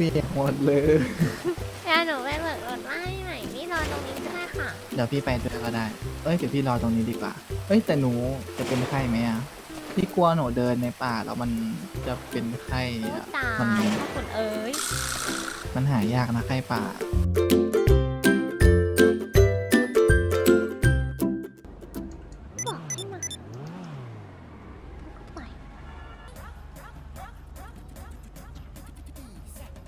เปียกหมดเลย เดี๋ยวหนูไปเบิกรถมาให้ใหม่พี่รอตรงนี้ก็ได้ค่ะ เดี๋ยวพี่ไปด้วยก็ได้ เอ้ยเดี๋ยวพี่รอตรงนี้ดีกว่า เอ้ยแต่หนูจะเป็นไข้ไหมอะ พี่กลัวหนูเดินในป่าแล้วมันจะเป็นไข้พูดอะตามันยพ่อคุณเอ๋ย มันหายากนะไข้ป่า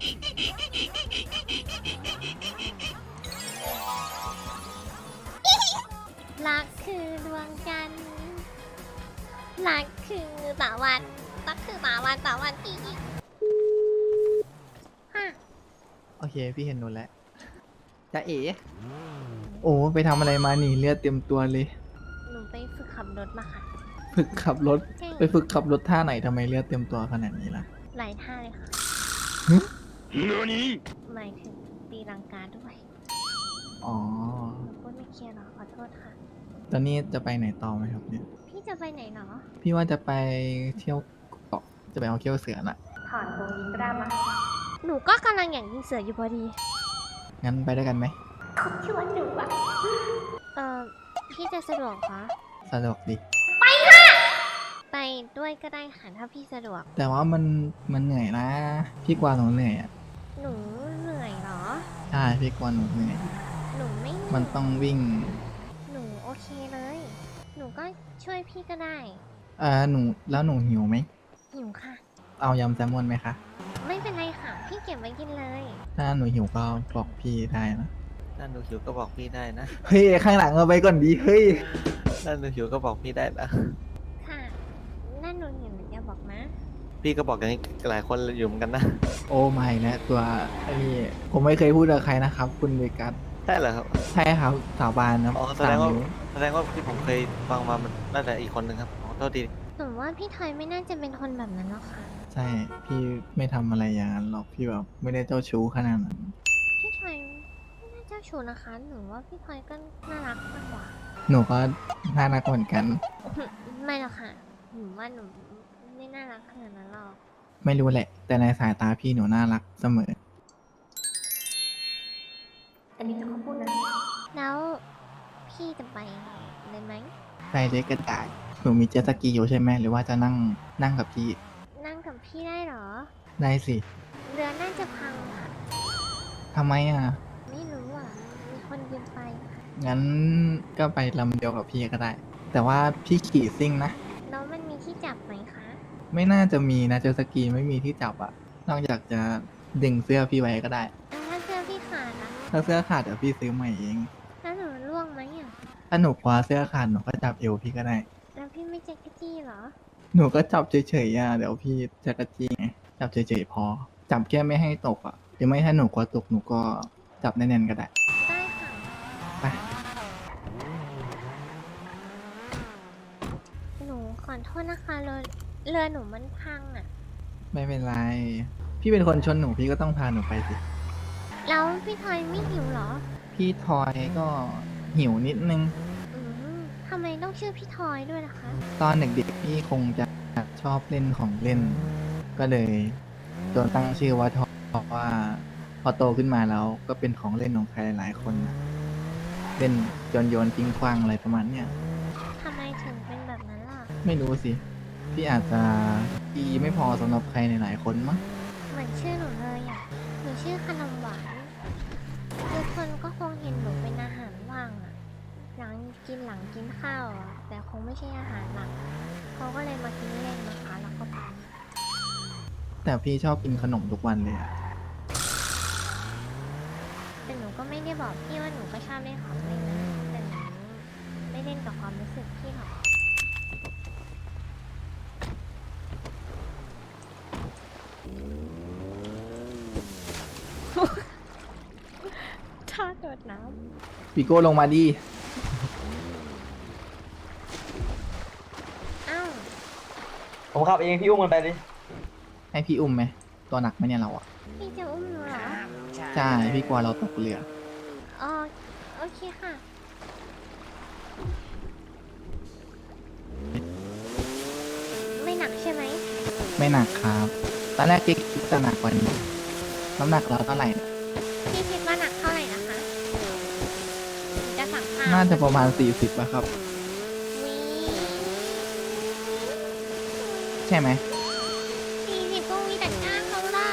รักคือดวงจันทร์รักคือตะวันรักคือตะวันตะวันอีกฮะโอเค พี่เห็นหนูแล้วจะเอ๋โอ้ไปทำอะไรมานี่เลือดเต็มตัวเลย หนูไปฝึกขับรถมาค่ะฝึกขับรถใช่ไปฝึกขับรถท่าไหนทำไมเลือดเต็มตัวขนาดนี้ล่ะ หลายท่าเลยค่ะ 何หมายถึงตีลังกาด้วยอ๋อ หนูพูดไม่เคลียร์หรอขอโทษค่ะ ตอนนี้จะไปไหนต่อไหมครับเนี่ย พี่จะไปไหนหรอ พี่ว่าจะไปเที่ยวเกาะ จะไปเอาเที่ยวเสือน่ะ ถอนตรงนี้ก็ได้มะหนูก็กำลังอยากยิงเสืออยู่พอดีงั้นไปด้วยกันไหมเขาชวนหนูอะเออพี่จะสะดวกคะสะดวกดีไปด้วยก็ได้ค่ะถ้าพี่สะดวก แต่ว่ามันมันเหนื่อยนะ พี่กลัวหนูเหนื่อยอะ หนูเหนื่อยเหรอ ใช่พี่กลัวหนูเหนื่อยหนูไม่เหอยมันต้องวิ่ง หนูโอเคเลย หนูก็ช่วยพี่ก็ได้ เออหนูแล้วหนูหิวไหม หิวค่ะ เอายำแซลมอนไหมคะ ไม่เป็นไรค่ะ พี่เก็บไว้กินเลย ถ้าหนูหิวก็บอกพี่ได้นะถ้าหนูหิวก็บอกพี่ได้นะ เฮ้ยข้างหลังเอาไปก่อนดีเฮ้ยถ้าหนูหิวก็บอกพี่ได้นะค่ะนั่นหนูเห็นหนูจะบอกนะ พี่ก็บอกอย่างนี้หลายคนอยู่เหมือนกันนะ โอ้ไม่นะ ตัวไอ้นี่ผมไม่เคยพูดกับใครนะครับ คุณเวกัสใช่เหรอครับ ใช่ครับสาบานนะอ๋อแสสาดมงว่า นิ้วแสดงว่าที่ผมเคยฟังมามันน่าจะอีกคนหนึ่งครับขอโทษทีหนูว่าพี่ทอยไม่น่าจะเป็นคนแบบนั้นหรอกค่ะ ใช่พี่ไม่ทำอะไรอย่างนั้นหรอกพี่แบบไม่ได้เจ้าชู้ขนาดนั้นพี่ทอยไม่น่าเจ้าชู้นะคะ หนูว่าพี่ทอยก็น่ารักมากกว่า หนูก็น่ารักเหมือนกัน ไม่หรอกค่ะ หนูว่าหนู ไม่น่ารักขนาดนั้นหรอกไม่รู้แหละ แต่ในสายตาพี่หนูน่ารักเสมอ อันนี้จะเขาพูดนะ แล้วพี่จะไปเลยไหมไปเลยก็ได้หนูมีเจ็ตสกีอยู่ใช่ไหมหรือว่าจะนั่งนั่งกับพี่ นั่งกับพี่ได้เหรอ ได้สิ เรือน่าจะพังค่ะ ทำไมอะ ไม่รู้อะ มีคนยืมไปค่ะงั้นก็ไปลำเดียวกับพี่ก็ได้ แต่ว่าพี่ขี่ซิ่งนะ แล้วมันมีที่จับไหมคะ ไม่น่าจะมีนะเจ็ตสกีไม่มีที่จับอะนอกจากจะดึงเสื้อพี่ไว้ก็ได้ แล้วถ้าเสื้อพี่ขาดนะถ้าเสื้อขาดเดี๋ยวพี่ซื้อใหม่เอง แล้วหนูร่วงไหมอะถ้าหนูคว้าเสื้อขาดหนูก็จับเอวพี่ก็ได้ แล้วพี่ไม่เจ๊กกะจี้เหรอ หนูก็จับเฉยๆอะเดี๋ยวพี่จะกระจี้ไงจับเฉยๆพอ จับแค่ไม่ให้ตกอะหรือไม่ถ้าหนูกลัวตกหนูก็จับแน่นๆก็ได้ ได้ค่ะ ไป หนูขอโทษนะคะเรือ เรือหนูมันพังอะ ไม่เป็นไร พี่เป็นคนชนหนูพี่ก็ต้องพาหนูไปสิ แล้วพี่ทอยไม่หิวเหรอ พี่ทอยก็หิวนิดนึง อืมทำไมต้องชื่อพี่ทอยด้วยล่ะคะ ตอนเด็กๆพี่คงจะชอบเล่นของเล่น ก็เลยโดนตั้งชื่อว่าทอยเพราะว่า พอโตขึ้นมาแล้วก็เป็นของเล่นของใครหลายคนนะเล่นโยนโยนทิ้งขว้างอะไรประมาณเนี้ยทำไมถึงเป็นแบบนั้นล่ะ ไม่รู้สิ พี่อาจจะดีไม่พอสำหรับใครในหลายคนมั้ง เหมือนชื่อหนูเลยอะ หนูชื่อขนมหวาน ทุกคนก็คงเห็นหนูเป็นอาหารว่างอะ หลังกินหลังกินข้าวอะแต่คงไม่ใช่อาหารหลัก เขาก็เลยมากินเล่นนะคะแล้วก็ไปแต่พี่ชอบกินขนมทุกวันเลยอะแต่หนูก็ไม่ได้บอกพี่ว่าหนูก็ชอบเล่นของเล่นนะแต่หนูไม่เล่นกับความรู้สึกพี่หรอก ถ้าโดดน้ พี่โก้ลงมาดีำอ้าวผมขับเองพี่อุ้มมันไปดิให้พี่อุ้มไหม ตัวหนักไหมเนี่ยเราอะพี่จะอุ้มหนูเหรอใช่ พี่กลัวเราตกเรือ อ๋อโอเคค่ะ ไม่หนักใช่ไหมไม่หนักครับ ตอนแรกพี่คิดจะหนักกว่านี้อน้ำหนักเราเท่าไหร่เนี่ย น่าจะประมาณสี่สิบอะครับวิใช่ไหมสี่สิบก็วิแต่ก้างเขาล่ะ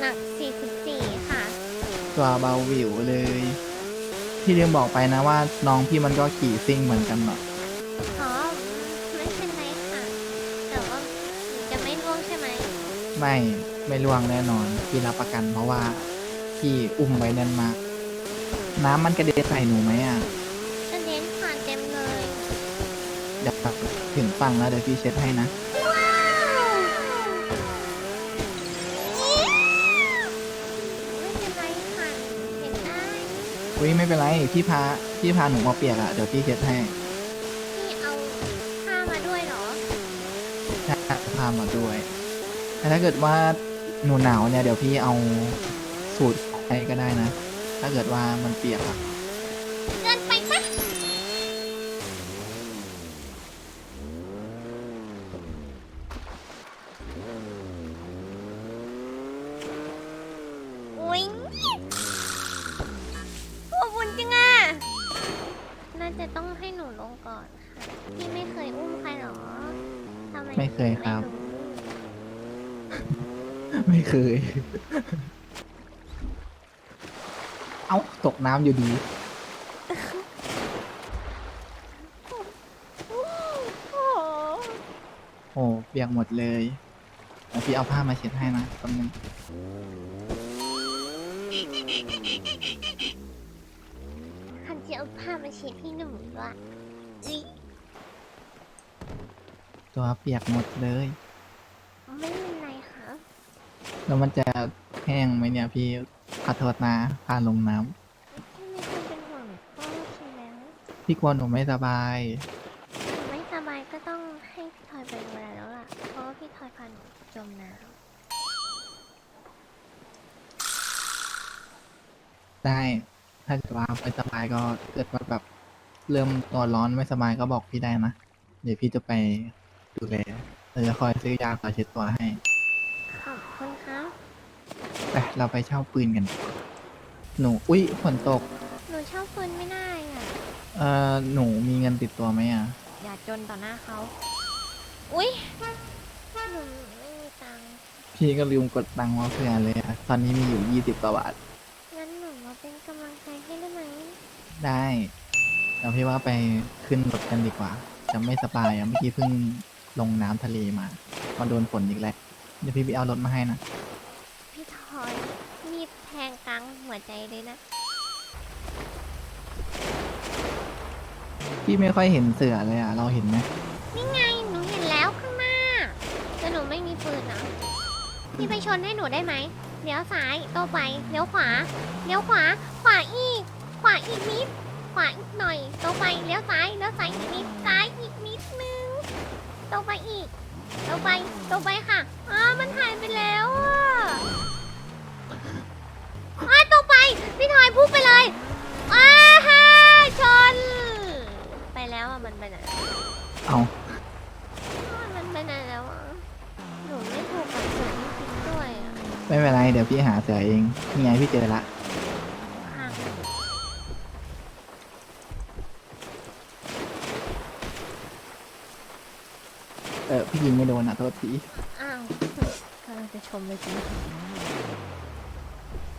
หนักสี่สิบสี่ค่ะ ตัวเบาหวิวเลยพี่ลืมบอกไปนะว่าน้องพี่มันก็ขี่ซิ่งเหมือนกันเนาะอ๋อไม่เป็นไรค่ะ แต่ว่าหนูจะไม่ร่วงใช่ไหม ไม่ไม่ล่วงแน่นอน พี่รับประกันเพราะว่าพี่อุ้มไว้แน่นมาก น้ำมันกระเด็นใส่หนูไหมอะกระเด็นผ่านเต็มเลยเดี๋ยวถึงฟังแล้วเดี๋ยวพี่เช็ดให้นะว้าวไม่เป็นไรค่ะเห็นได้อุ้ยไม่เป็นไรพี่พาพี่พาหนูมาเปียกอะเดี๋ยวพี่เช็ดให้พี่เอาผ้ามาด้วยเหรอใช่พามาด้วยแต่ถ้าเกิดว่าหนูหนาวเนี่ยเดี๋ยวพี่เอาสูตรให้ก็ได้นะ ถ้าเกิดว่ามันเปียกอะเกินไปปะอุ๊ยขอบคุณจริงอะน่าจะต้องให้หนูลงก่อนค่ะ พี่ไม่เคยอุ้มใครหรอทำไมไม่เคยครับ ไม่รู้ไม่เคยเอ้าตกน้ำอยู่ดี โอ้โหโอ้เปียกหมดเลยเดี๋ยวพี่เอาผ้ามาเช็ดให้นะแป๊บนึงคันจะเอาผ้ามาเช็ดให้หนูด้วยอุ๊ยตัวเปียกหมดเลยไม่เป็นไรครับแล้วมันจะแห้งไหมเนี่ยพี่ ขอโทษนะ พาลงน้ำพี่ไม่ควรเป็นห่วงหนูก็โอเคแล้วพี่กลัวหนูไม่สบายหนูไม่สบายก็ต้องให้พี่ทอยไปดูแลแล้วล่ะ เพราะว่าพี่ทอยพาหนูจมน้ได้ ถ้าเกิดว่าไม่สบายก็เกิดว่าแบบเริ่มตัวร้อนไม่สบายก็บอกพี่ได้นะ เดี๋ยวพี่จะไปดูแลเราจะคอยซื้อยาคอยเช็ดตัวให้ำขอบคุณครับ ไปเราไปเช่าปืนกัน หนู อุ้ยฝนตก หนูชอบฟืนไม่ได้อะ เอ่อ หนูมีเงินติดตัวไหมอะ อย่าจนต่อหน้าเขา อุ๊ยหนูไม่มีตังค์พี่ก็ลืมกดตังค์มาเพื่อเลยอะตอนนี้มีอยู่ยี่สิบกว่าบาท งั้นหนูมาเป็นกำลังใจให้ได้ไหมได้เดี๋ยวพี่ว่าไปขึ้นรถกันดีกว่า จะไม่สบายอะเมื่อกี้เพิ่งลงน้ำทะเลมา มาโดนฝนอีกแล้ว เดี๋ยวพี่ไปเอารถมาให้นะ พี่ทอยมีดแทงกลาง หัวใจเลยนะ พี่ไม่ค่อยเห็นเสือเลยอะ เราเห็นไหมนี่ไง หนูเห็นแล้วข้างหน้าแต่หนูไม่มีปืนนะพี่ไปชนให้หนูได้ไหมเลี้ยวซ้ายโตไปเลี้ยวขวาเลี้ยวขวา ขวาอีก ขวาอีกนิด ขวาอีกหน่อยโตไปเลี้ยวซ้ายเลี้ยวซ้ายอีกนิดซ้ายอีกนิดนึงโตไปอีกโตไปโตไปค่ะอ้ามันหายไปแล้วอะ พี่ทอยพุ่งไปเลยอ้าฮ่าชน ไปแล้วอะมันไปไหนเอามันไปไหนแล้วอะหนูไม่ถูกกับเสือจริงๆด้วยอะไม่เป็นไร เดี๋ยวพี่หาเสือเอง นี่ไงพี่เจอละห่างเออพี่ยิงไม่โดนอะโทษทีอ้าวกำลังจะชมเลยจริง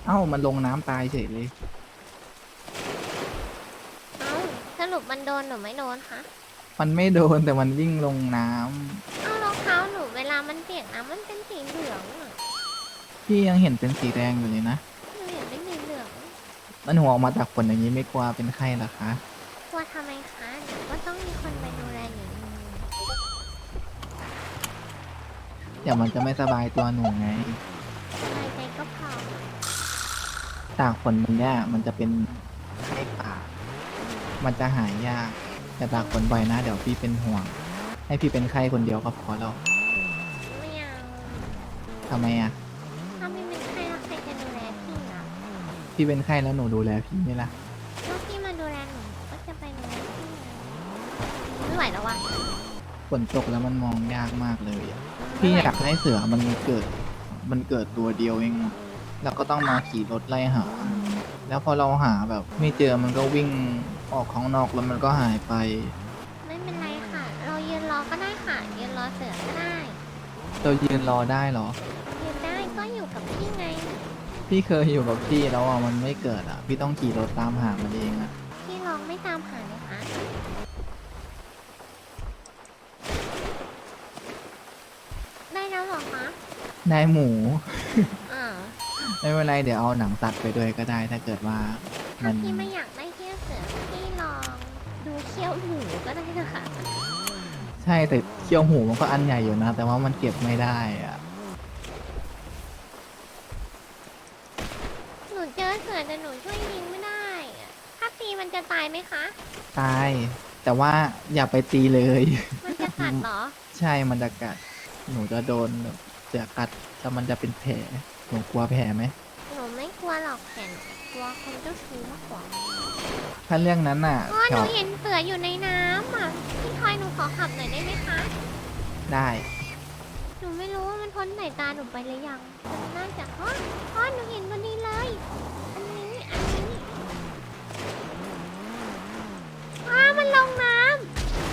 เอ้ามันลงน้ำตายเฉยเลย เอ้าสรุปมันโดนหรือไม่โดนคะมันไม่โดนแต่มันวิ่งลงน้ำเอ้ารองเท้าหนูเวลามันเปียกน้ำมันเป็นสีเหลืองอะพี่ยังเห็นเป็นสีแดงอยู่เลยนะ หนูเห็นเป็นสีเหลืองมันหัวออกมาจากฝนอย่างนี้ไม่กลัวเป็นไข้เหรอคะ กลัวทำไมคะเดี๋ยวก็ต้องมีคนไปดูแลหนูเดี๋ยวมันจะไม่สบายตัวหนูไง สบายใจก็พอ ตากฝนมันเนี่ยมันจะเป็นไข้ป่า มันจะหายยากแต่ตากฝนบ่อยนะ เดี๋ยวพี่เป็นห่วง ให้พี่เป็นไข้คนเดียวก็พอแล้วไม่เอาทำไมอะ ถ้าไม่เป็นใครแล้วใครจะดูแลพี่ล่ะพี่เป็นไข้แล้วหนูดูแลพี่ไหมล่ะถ้าพี่มาดูแลหนูก็จะไปดูแลพี่ไงไม่ไหวแล้วว่ะฝนตกแล้วมันมองยากมากเลยอะพี่อยากให้เสือมันเกิด มันเกิดตัวเดียวเองอะ แล้วก็ต้องมาขี่รถไล่หา แล้วพอเราหาแบบไม่เจอมันก็วิ่งออกข้างนอกแล้วมันก็หายไป ไม่เป็นไรค่ะ เรายืนรอก็ได้ค่ะ ยืนรอเสือก็ได้เรายืนรอได้เหรอ ยืนได้ก็อยู่กับพี่ไง พี่เคยอยู่กับพี่แล้วอะมันไม่เกิดอะ พี่ต้องขี่รถตามหามันเองอะ พี่ลองไม่ตามหาเลยคะได้แล้วเหรอคะได้หมูอ่า ไม่เป็นไรเดี๋ยวเอาหนังตัดไปด้วยก็ได้ถ้าเกิดว่ามัถ้านพี่ไม่อยากได้เขี้ยวเสือพี่ลองดูเขี้ยวหมูก็ได้นะคะใช่แต่เคี้ยวหมูมันก็อันใหญ่อยู่นะ แต่ว่ามันเก็บไม่ได้อะหนูเจอเสือแต่หนูช่วยยิงไม่ได้อะถ้าตีมันจะตายไหมคะ ตายแต่ว่าอย่าไปตีเลย มันจะกัดเหรอ ใช่มันจะกัด หนูจะโดนแบบเสือกัดแล้วมันจะเป็นแผล หนูกลัวแผลไหมหนูไม่กลัวหรอกแต่หนูกลัวคนเจ้าชู้มากกว่าถ้าเรื่องนั้นน่ะอ๋อหแถนูวเห็นเสืออยู่ในน้ำอะพี่ทอยหนูขอขับหน่อยได้ไหมคะ ได้หนูไม่รู้ว่ามันพ้นสายตาหนูไปหรือยังแต่มันน่าจะอ๋ออ๋อหนูเห็นพอดีเลย อันนี้ อันนี้อ้ามันลงน้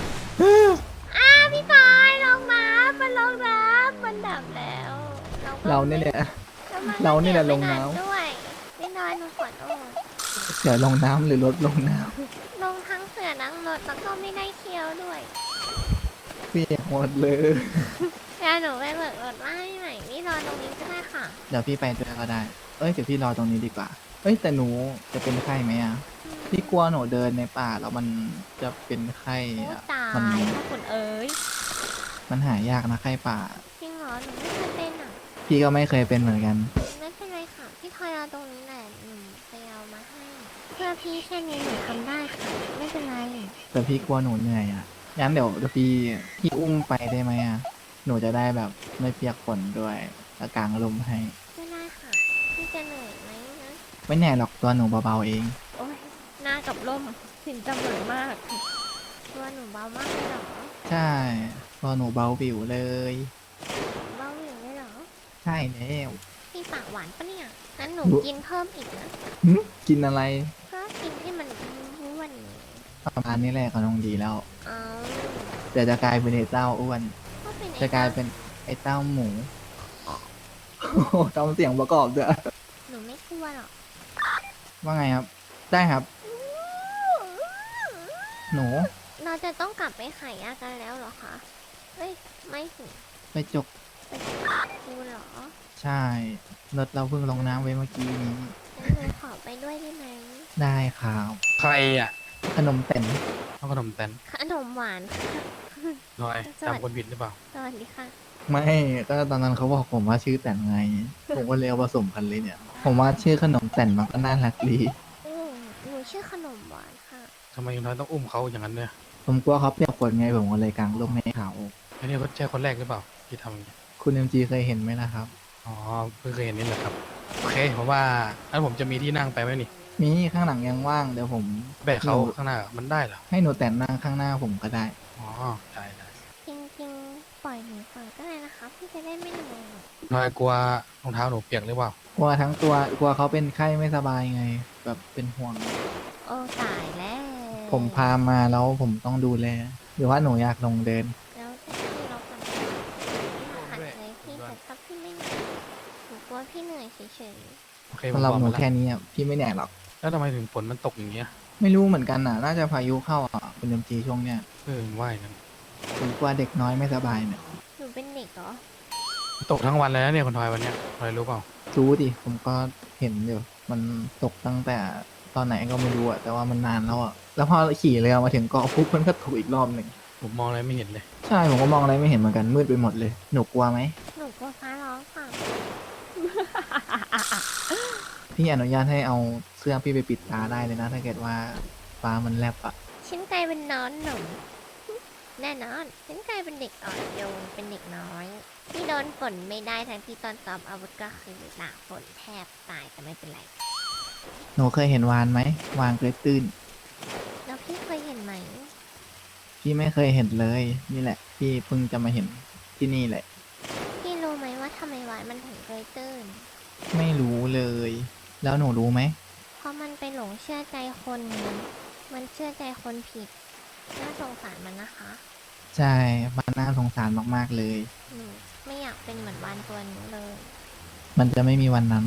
ำอ้าพี่ทอยลงน้ำมันลงน้ำมันดับแล้วก็เราเนี่ยแหละแล้ว มัก็เราเนี่ยแหละก็บลงไม่น้ำนด้วยพี่ทอยหนูขอโทษเสือลงน้ำหรือรถลงน้ลงทั้งเสือทั้งรถแล้วก็ไม่ได้เคี้ยวด้วยำเปียกหมดเลย เดี๋ยวหนูไปเบิกรถมาให้ใหม่นี่รอตรงนี้ก็ได้ค่ะ เดี๋ยวพี่ไปด้วยก็ได้ เอ้ยเดี๋ยวพี่รอตรงนี้ดีกว่า เอ้ยแต่หนูจะเป็นไข้ไหมอะ พี่กลัวหนูเดินในป่าแล้วมันจะเป็นไข้โอ้อะตามันยพ่อคุณเอ๋ยมันหายากนะไข้ป่า พี่ก็ไม่เคยเป็นเหมือนกัน ไม่เป็นไรค่ะ พี่ทอยเอาตรงนี้แหละหนูไปเอามาให้ เพื่อพี่แค่นี้หนูทำได้ค่ะ ไม่เป็นไรแต่พี่กลัวหนูเหนื่อยอะงั้นเดี๋ยวเดี๋ยวพี่พี่อุ้มไปได้ไหมอะ หนูจะได้แบบไม่เปียกฝนด้วยแล้วกางลมให้ ไม่ได้ค่ะ พี่จะเหนื่อยไหมนะ ไม่แน่หรอกตัวหนูเบาๆเอง โอ้ยหน้ากับร่มสินเสมอมาก ตัวหนูเบามากเลยเหรอ ใช่ตัวหนูเบาบิวเลย เบาอยู่เลยเหรอ ใช่แล้วพี่ปากหวานปะเนี่ยงั้นหนูหนูกินเพิ่มอีกนะหึกินอะไรก็กินที่มันอ้วนประมาณนี้แหละก็น้องดีแล้วเอาเดี๋ยวจะกลายเป็นไอ้เต้าอ้วน ก็เป็นไอ้จะกลายเป็นไอ้เต้าหมูโอ้โหทำเสียงประกอบด้วยหนูไม่กลัวหรอกว่าไงครับ ได้ครับ หนู เราจะต้องกลับไปขายยากันแล้วเหรอคะเฮ้ยไม่สิไปจก ไปดูเหรอใช่รถเราเพิ่งลงน้ำไว้เมื่อกี้นี้ งั้นหนูขอไปด้วยได้ไหมได้ครับใครอะขนมเต็นเอาขนมแตนขนมหวานค่ะหน่อยสวัสดีจำคนผิดหรือเปล่า สวัสดีค่ะ ไม่ก็ตอนนั้นเขาบอกผมว่าชื่อแต่นไง ผมก็เลยเอาผสมกันเลยเนี่ย ผมว่าชื่อขนมแต่นมันก็น่ารักดีอืมหนูชื่อขนมหวานค่ะ ทำไมคุณน้อยต้องอุ้มเขาอย่างนั้นเนี่ยผมกลัวเขาเปียกฝนไงผมก็เลยกางร่มให้เขาไอ้นี่เขาใช่คนแรกหรือเปล่า ที่ทำอย่างนี้ คุณเอ็มจีเคยเห็นไหมล่ะครับ อ๋อเพิ่งเคยเห็นนี่แหละครับ โอเคผมว่าถ้าผมจะมีที่นั่งไปไหมนี่มีข้างหลังยังว่างเดี๋ยวผมแบกเขาหนูข้างหน้ามันได้เหรอ ให้หนูแต่นนั่งข้างหน้าผมก็ได้ อ๋อ ได้ได้จริงๆ ปล่อยหนูก่อนก็ได้นะคะพี่จะได้ไม่เหนื่อยน้อยกลัวรองเท้าหนูเปียกหรือเปล่า กลัวทั้งตัวกลัวเขาเป็นไข้ไม่สบายไง แบบเป็นห่วง โอ้ตายแล้ว ผมพามาแล้วผมต้องดูแล หรือว่าหนูอยากลงเดิน แล้วแต่พี่เราก่อนพี่ขัดเลยพี่แต่ถ้าพี่ไม่เหนื่อยหนูกลัวพี่ เหนื่อยเฉยโอเคผมสำหรับบอกหนูมาแล้วแค่นี้อะพี่ไม่แน่หรอก แล้วทำไมถึงฝนมันตกอย่างเงี้ยไม่รู้เหมือนกันน่ะ น่าจะพายุเข้าอะคุณเอ็มจีช่วงเนี้ยเออว่ายกันผมกลัวเด็กน้อยไม่สบายเนี่ยๆหนูเป็นเด็กเหรอตกทั้งวันเลยนะเนี่ยคนทอยวันเนี้ยทอยรู้เปล่ารู้ดิผมก็เห็นอยู่มันตกตั้งแต่ตอนไหนก็ไม่รู้อะแต่ว่ามันนานแล้วอะแล้วพอขี่เรือมาถึงเกาะปุ๊บมันก็ถูกอีกรอบหนึ่งผมมองอะไรไม่เห็นเลย ใช่ผมก็มองอะไรไม่เห็นเหมือนกันมืดไปหมดเลย หนูกลัวไหมหนูกลัวฟ้าร้องค่ะ พี่อนุญาตให้เอาเสื้อพี่ไปปิดตาได้เลยนะ ถ้าเกิดว่าฟ้ามันแลบอะฉันกลายเป็นน้อนหนุ่มแน่นอน ฉันกลายเป็นเด็กอ่อนโยนเป็นเด็กน้อย ที่โดนฝนไม่ได้ทั้งที่ตอนซ้อมอาวุธก็คือหนาฝนแทบตายแต่ไม่เป็นไร หนูเคยเห็นวานไหม วานเกยตื้น แล้วพี่เคยเห็นไหม พี่ไม่เคยเห็นเลย นี่แหละ พี่เพิ่งจะมาเห็นที่นี่แหละพี่รู้ไห มว่าทำไมวานมันถึงเคยตื้น ไม่รู้เลแล้วหนูรู้ไหม เพราะมันไปหลงเชื่อใจคนไงมันเชื่อใจคนผิด น่าสงสารมันนะคะ ใช่มันน่าสงสารมากๆเลย หนูไม่อยากเป็นเหมือนวานตัวนี้เลย มันจะไม่มีวันนั้น